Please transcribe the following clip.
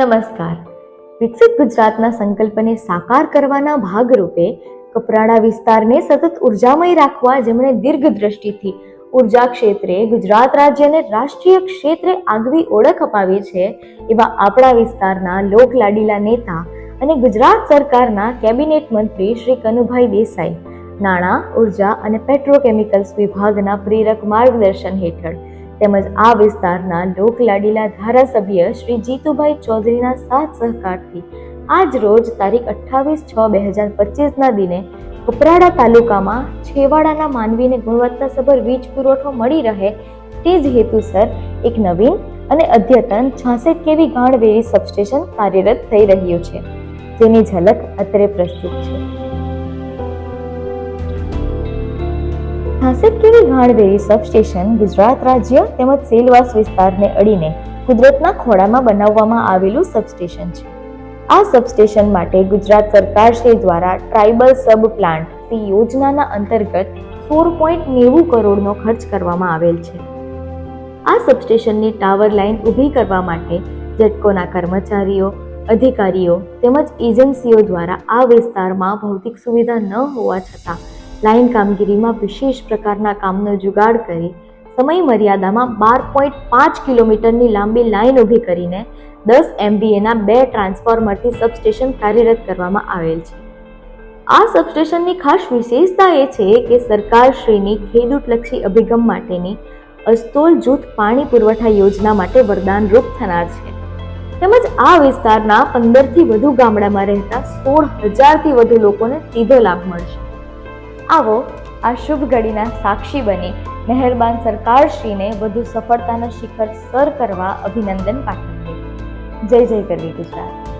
નમસ્કાર. વિકસિત ગુજરાતના સંકલ્પને સાકાર કરવાના ભાગરૂપે કપરાડા વિસ્તારને સતત ઉર્જામય રાખવા જેમણે દીર્ઘદ્રષ્ટિથી ઊર્જા ક્ષેત્રે ગુજરાત રાજ્યને રાષ્ટ્રીય ક્ષેત્રે આગવી ઓળખ અપાવી છે એવા આપણા વિસ્તારના લોકલાડીલા નેતા અને ગુજરાત સરકારના કેબિનેટ મંત્રી શ્રી કનુભાઈ દેસાઈ, નાણાં, ઊર્જા અને પેટ્રોકેમિકલ્સ વિભાગના પ્રેરક માર્ગદર્શન હેઠળ તેમજ આ વિસ્તારના લોકલાડીલા ધારાસભ્ય શ્રી જીતુભાઈ ચૌધરીના સાથ સહકારથી આજ રોજ તારીખ અઠ્ઠાવીસ છ બે હજાર પચીસના દિને કપરાડા તાલુકામાં છેવાડાના માનવીને ગુણવત્તાસભર વીજ પુરવઠો મળી રહે તે જ હેતુસર એક નવીન અને અદ્યતન છાસઠ કેવી ગાણવેરી સબસ્ટેશન કાર્યરત થઈ રહ્યું છે. જેની ઝલક અત્રે પ્રસ્તુત છે. છાસઠ કેવી ગાણવેરી સબસ્ટેશન ગુજરાત રાજ્ય તેમજ સેલવાસ વિસ્તારને અડીને કુદરતના ખોળામાં બનાવવામાં આવેલું સબસ્ટેશન છે. આ સબસ્ટેશન માટે ગુજરાત સરકાર શ્રી દ્વારા ટ્રાઇબલ સબ પ્લાન્ટની યોજનાના અંતર્ગત સોળ પોઈન્ટ નેવું કરોડનો ખર્ચ કરવામાં આવેલ છે. આ સબસ્ટેશનની ટાવર લાઇન ઊભી કરવા માટે જેટકોના કર્મચારીઓ, અધિકારીઓ તેમજ એજન્સીઓ દ્વારા આ વિસ્તારમાં ભૌતિક સુવિધા ન હોવા છતાં લાઇન કામગીરીમાં વિશેષ પ્રકારના કામનો જુગાડ કરી સમય મર્યાદામાં બાર પોઈન્ટ પાંચ કિલોમીટરની લાંબી લાઇન ઊભી કરીને દસ એમબીએના બે ટ્રાન્સફોર્મરથી સબસ્ટેશન કાર્યરત કરવામાં આવેલ છે. આ સબસ્ટેશનની ખાસ વિશેષતા એ છે કે સરકારશ્રીની ખેડૂતલક્ષી અભિગમ માટેની અસ્તોલ જૂથ પાણી પુરવઠા યોજના માટે વરદાનરૂપ થનાર છે. તેમજ આ વિસ્તારના પંદરથી વધુ ગામડામાં રહેતા સોળ હજારથી વધુ લોકોને સીધો લાભ મળશે. આવો આ શુભ ઘડીના સાક્ષી બની મહેરબાન સરકારશ્રીને વધુ સફળતાના શિખર સર કરવા અભિનંદન પાઠવીએ. જય જય કરવી ગુજરાત.